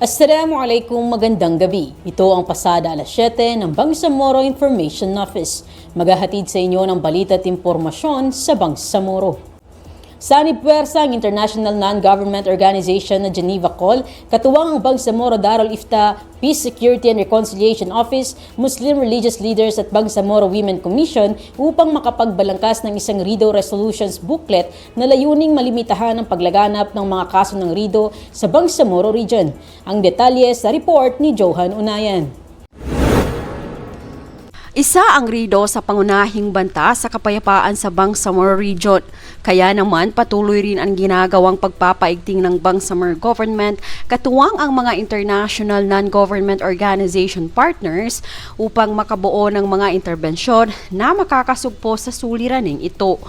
Assalamualaikum, magandang gabi. Ito ang pasada alas 7 ng Bangsamoro Information Office. Maghahatid sa inyo ng balita at impormasyon sa Bangsamoro. Sa anipuwersa ang International Non-Government Organization na Geneva Call, katuwang ang Bangsamoro Darul Ifta, Peace, Security and Reconciliation Office, Muslim Religious Leaders at Bangsamoro Women Commission upang makapagbalangkas ng isang RIDO Resolutions booklet na layuning malimitahan ang paglaganap ng mga kaso ng RIDO sa Bangsamoro Region. Ang detalye sa report ni Johan Unayan. Isa ang rido sa pangunahing banta sa kapayapaan sa Bangsamoro Region. Kaya naman patuloy rin ang ginagawang pagpapaigting ng Bangsamoro government katuwang ang mga international non-government organization partners upang makabuo ng mga interbensyon na makakasugpo sa suliraning ito.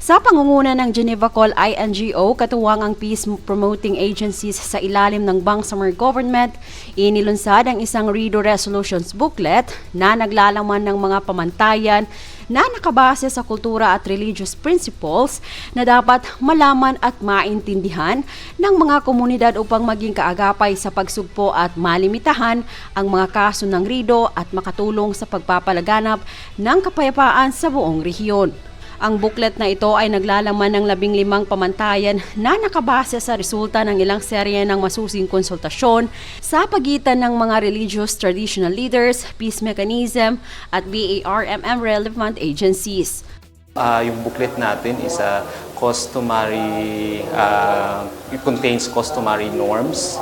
Sa pangunguna ng Geneva Call INGO, katuwang ang peace promoting agencies sa ilalim ng Bangsamoro government, inilunsad ang isang Rido Resolutions booklet na naglalaman ng mga pamantayan na nakabase sa kultura at religious principles na dapat malaman at maintindihan ng mga komunidad upang maging kaagapay sa pagsugpo at malimitahan ang mga kaso ng Rido at makatulong sa pagpapalaganap ng kapayapaan sa buong rehiyon. Ang booklet na ito ay naglalaman ng labing limang pamantayan na nakabase sa resulta ng ilang serye ng masusing konsultasyon sa pagitan ng mga religious traditional leaders, peace mechanism at BARMM relevant agencies. Ah, yung booklet natin is a customary, uh, it contains customary norms,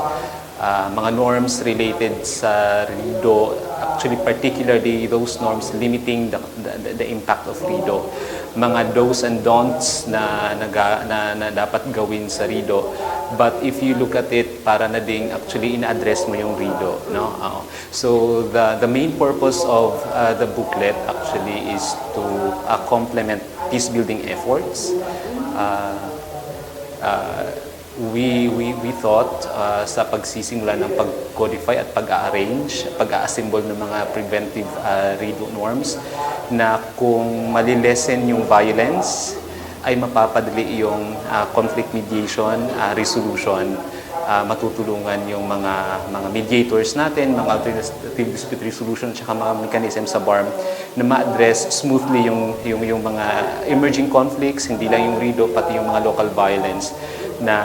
ah, mga norms related sa RIDO, actually particularly those norms limiting the, the, the impact of RIDO. Mga do's and don'ts na, naga, na, na dapat gawin sa RIDO. But if you look at it, para na ding actually ina-address mo yung RIDO. No? Oo. So the, the main purpose of uh, the booklet actually is to uh, complement peace building efforts. Uh, uh, we, we, we thought uh, sa pagsisimula ng pag-codify at pag-arrange, pag-assemble ng mga preventive uh, RIDO norms na kung malilesen yung violence, ay mapapadali yung uh, conflict mediation, uh, resolution, uh, matutulungan yung mga mga mediators natin, mga alternative dispute resolution, tsaka mga mechanism sa BARM na ma-address smoothly yung, yung, yung mga emerging conflicts, hindi lang yung RIDO, pati yung mga local violence na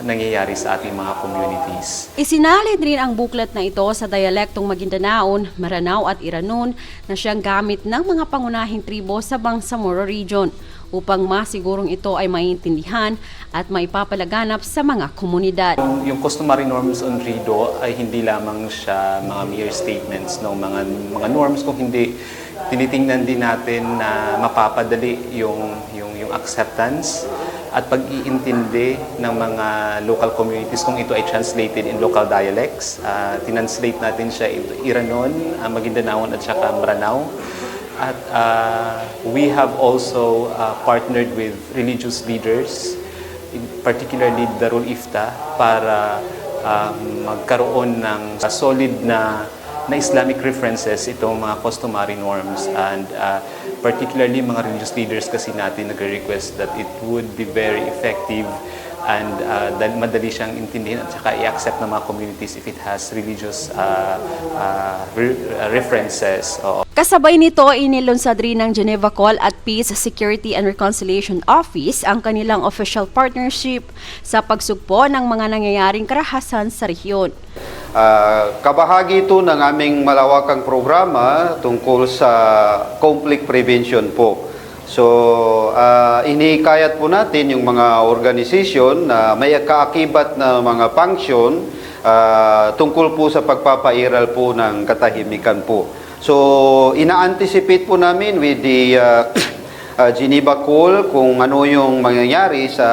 nangyayari sa ating mga communities. Isinalin rin ang booklet na ito sa dialektong Magindanaon, Maranao at Iranon na siyang gamit ng mga pangunahing tribo sa Bangsamoro Region upang masigurong ito ay maintindihan at maipapalaganap sa mga komunidad. Yung, yung customary norms on RIDO ay hindi lamang siya mga mere statements ng mga mga norms kung hindi tinitingnan din natin na mapapadali yung yung yung acceptance at pag-iintindi ng mga local communities kung ito ay translated in local dialects. Uh, tinanslate natin siya into Iranon, uh, Magindanaon at saka Maranao. At uh, we have also uh, partnered with religious leaders, particularly Darul Ifta, para uh, magkaroon ng solid na na Islamic references itong mga customary norms and uh, particularly mga religious leaders kasi natin nagre-request that it would be very effective and uh, dal- madali siyang intindihin at saka i-accept ng mga communities if it has religious uh, uh, re- references. Oo. Kasabay nito, inilunsad rin ng Geneva Call at Peace, Security and Reconciliation Office ang kanilang official partnership sa pagsugpo ng mga nangyayaring karahasan sa rehiyon. Ah, kabahagi ito ng aming malawakang programa tungkol sa conflict prevention po. So, uh, inihikayat po natin yung mga organisasyon na may kaakibat na mga function ah, tungkol po sa pagpapairal po ng katahimikan po. So, ina-anticipate po namin with the ah, uh, Geneva Call kung ano yung mangyayari sa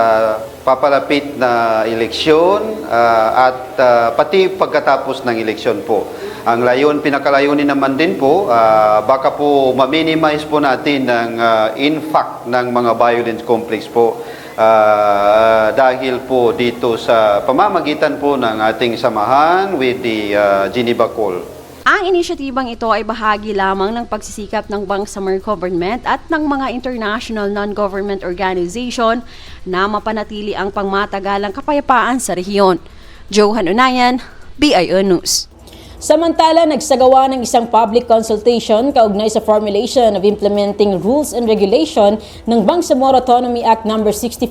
papalapit na eleksyon uh, at uh, pati pagkatapos ng eleksyon po. Ang layon, pinakalayunin naman din po, uh, baka po ma-minimize po natin ng uh, impact ng mga violence complex po uh, dahil po dito sa pamamagitan po ng ating samahan with the uh, Geneva Call. Ang inisyatibang ito ay bahagi lamang ng pagsisikap ng Bangsamoro Government at ng mga international non-government organization na mapanatili ang pangmatagalang kapayapaan sa rehiyon. Johan Unayan BIO News. Samantala, nagsagawa ng isang public consultation kaugnay sa formulation of implementing rules and regulation ng Bangsamoro Autonomy Act No. 64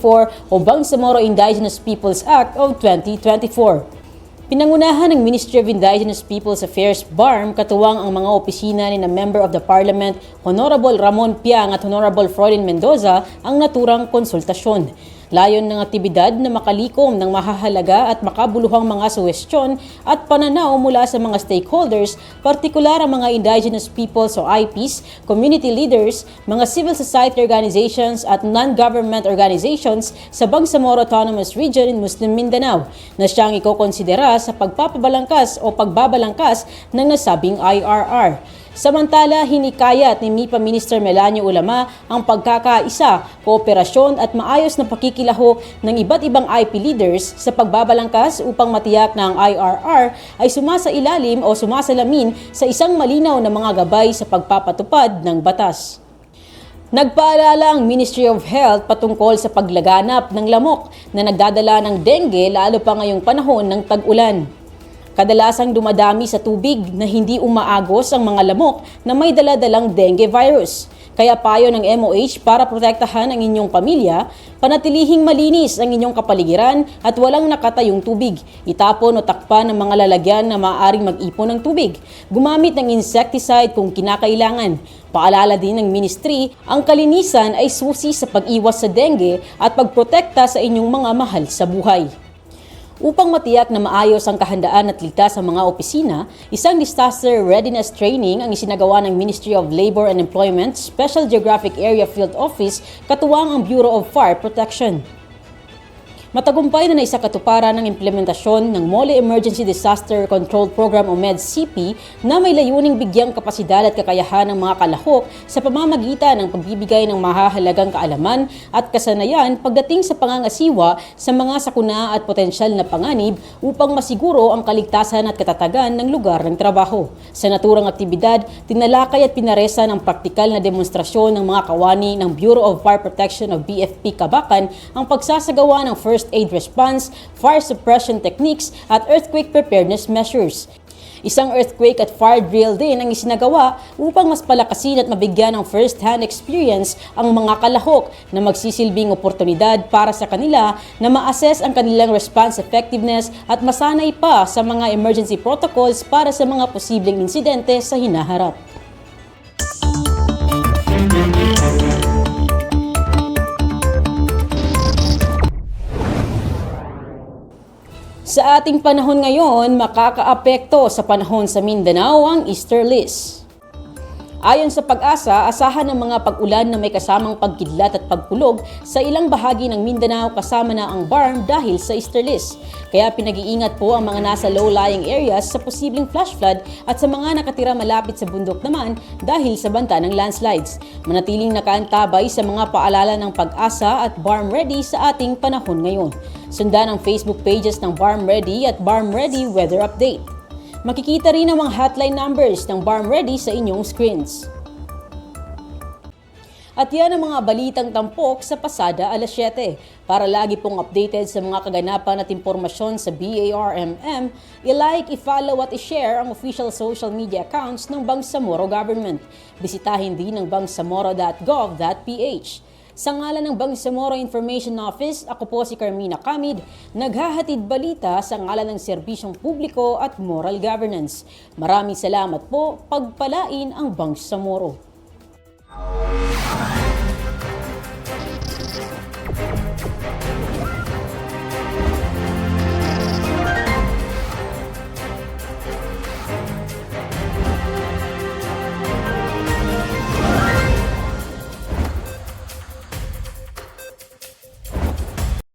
o Bangsamoro Indigenous Peoples Act of 2024. Pinangunahan ng Ministry of Indigenous Peoples Affairs BARM katuwang ang mga opisina ni na Member of the Parliament Honorable Ramon Piang at Honorable Florin Mendoza ang naturang konsultasyon. Layon ng aktibidad na makalikom ng mahahalaga at makabuluhang mga suwestyon at pananaw mula sa mga stakeholders, partikular ang mga indigenous peoples o IPs, community leaders, mga civil society organizations at non-government organizations sa Bangsamoro Autonomous Region in Muslim Mindanao na siyang ikokonsidera sa pagpapabalangkas o pagbabalangkas ng nasabing IRR. Samantala, hinikayat ni MIPA Minister Melanio Ulama ang pagkakaisa, kooperasyon at maayos na pakikilaho ng iba't ibang IP leaders sa pagbabalangkas upang matiyak na ang IRR ay sumasa ilalim o sumasalamin sa isang malinaw na mga gabay sa pagpapatupad ng batas. Nagpaalala ang Ministry of Health patungkol sa paglaganap ng lamok na nagdadala ng dengue lalo pa ngayong panahon ng tag-ulan. Kadalasang dumadami sa tubig na hindi umaagos ang mga lamok na may daladalang dengue virus. Kaya payo ng MOH para protektahan ang inyong pamilya, panatilihing malinis ang inyong kapaligiran at walang nakatayong tubig. Itapon o takpan ang mga lalagyan na maaaring mag-ipon ng tubig. Gumamit ng insecticide kung kinakailangan. Paalala din ng ministry, ang kalinisan ay susi sa pag-iwas sa dengue at pagprotekta sa inyong mga mahal sa buhay. Upang matiyak na maayos ang kahandaan at ligtas sa mga opisina, isang disaster readiness training ang isinagawa ng Ministry of Labor and Employment Special Geographic Area Field Office katuwang ang Bureau of Fire Protection. Matagumpay na naisakatuparan ng implementasyon ng Mole Emergency Disaster Control Program o MEDCP na may layuning bigyang kapasidad at kakayahan ng mga kalahok sa pamamagitan ng pagbibigay ng mahahalagang kaalaman at kasanayan pagdating sa pangangasiwa sa mga sakuna at potensyal na panganib upang masiguro ang kaligtasan at katatagan ng lugar ng trabaho. Sa naturang aktibidad, tinalakay at pinaresa ng praktikal na demonstrasyon ng mga kawani ng Bureau of Fire Protection of BFP Kabakan ang pagsasagawa ng first aid response, fire suppression techniques at earthquake preparedness measures. Isang earthquake at fire drill din ang isinagawa upang mas palakasin at mabigyan ng first-hand experience ang mga kalahok na magsisilbing oportunidad para sa kanila na ma-assess ang kanilang response effectiveness at masanay pa sa mga emergency protocols para sa mga posibleng insidente sa hinaharap. Sa ating panahon ngayon, makakaapekto sa panahon sa Mindanao ang Easter list. Ayon sa pag-asa, asahan ng mga pag-ulan na may kasamang pagkidlat at pagkulog sa ilang bahagi ng Mindanao kasama na ang BARM dahil sa Easter list. Kaya pinag-iingat po ang mga nasa low-lying areas sa posibleng flash flood at sa mga nakatira malapit sa bundok naman dahil sa banta ng landslides. Manatiling nakaantabay sa mga paalala ng pag-asa at BARM Ready sa ating panahon ngayon. Sundan ang Facebook pages ng BARM Ready at BARM Ready Weather Update. Makikita rin ang mga hotline numbers ng BARM Ready sa inyong screens. At yan ang mga balitang tampok sa pasada alas 7. Para lagi pong updated sa mga kaganapan at impormasyon sa BARMM, i-like, i-follow at i-share ang official social media accounts ng Bangsamoro Government. Bisitahin din ang bangsamoro.gov.ph. Sa ngalan ng Bangsamoro Information Office, ako po si Carmina Kamid, naghahatid balita sa ngalan ng serbisyong publiko at moral governance. Maraming salamat po, pagpalain ang Bangsamoro.